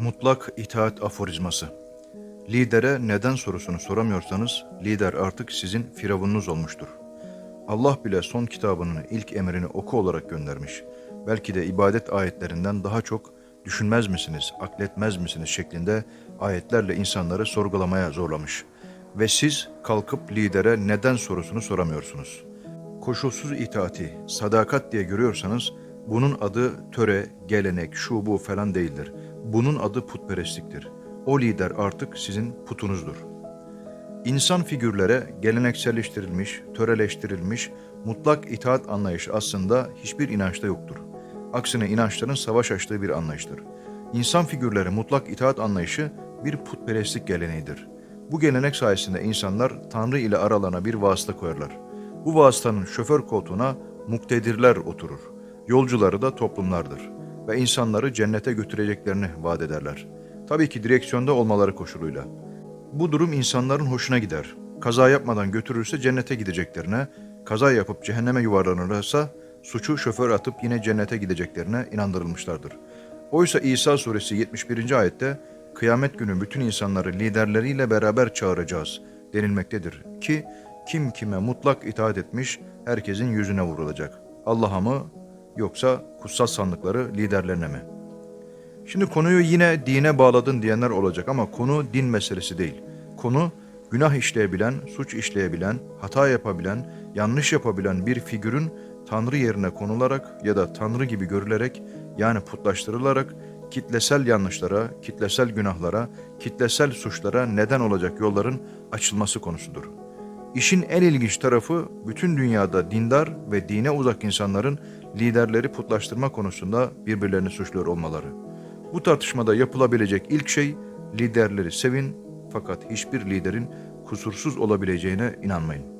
Mutlak itaat aforizması. Lidere neden sorusunu soramıyorsanız lider artık sizin firavununuz olmuştur. Allah bile son kitabının ilk emrini oku olarak göndermiş. Belki de ibadet ayetlerinden daha çok düşünmez misiniz, akletmez misiniz şeklinde ayetlerle insanları sorgulamaya zorlamış. Ve siz kalkıp lidere neden sorusunu soramıyorsunuz. Koşulsuz itaati, sadakat diye görüyorsanız bunun adı töre, gelenek, şu bu falan değildir. Bunun adı putperestliktir. O lider artık sizin putunuzdur. İnsan figürlere gelenekselleştirilmiş, töreleştirilmiş, mutlak itaat anlayışı aslında hiçbir inançta yoktur. Aksine inançların savaş açtığı bir anlayıştır. İnsan figürlere mutlak itaat anlayışı bir putperestlik geleneğidir. Bu gelenek sayesinde insanlar Tanrı ile aralarına bir vasıta koyarlar. Bu vasıtanın şoför koltuğuna muktedirler oturur. Yolcuları da toplumlardır ve insanları cennete götüreceklerini vaat ederler. Tabii ki direksiyonda olmaları koşuluyla. Bu durum insanların hoşuna gider. Kaza yapmadan götürürse cennete gideceklerine, kaza yapıp cehenneme yuvarlanırsa suçu şoför atıp yine cennete gideceklerine inandırılmışlardır. Oysa İsa suresi 71. ayette kıyamet günü bütün insanları liderleriyle beraber çağıracağız denilmektedir ki kim kime mutlak itaat etmiş herkesin yüzüne vurulacak. Allah'a mı yoksa kutsal sandıkları liderlerine mi? Şimdi konuyu yine dine bağladın diyenler olacak ama konu din meselesi değil. Konu günah işleyebilen, suç işleyebilen, hata yapabilen, yanlış yapabilen bir figürün Tanrı yerine konularak ya da Tanrı gibi görülerek yani putlaştırılarak kitlesel yanlışlara, kitlesel günahlara, kitlesel suçlara neden olacak yolların açılması konusudur. İşin en ilginç tarafı bütün dünyada dindar ve dine uzak insanların liderleri putlaştırma konusunda birbirlerini suçluyor olmaları. Bu tartışmada yapılabilecek ilk şey liderleri sevin fakat hiçbir liderin kusursuz olabileceğine inanmayın.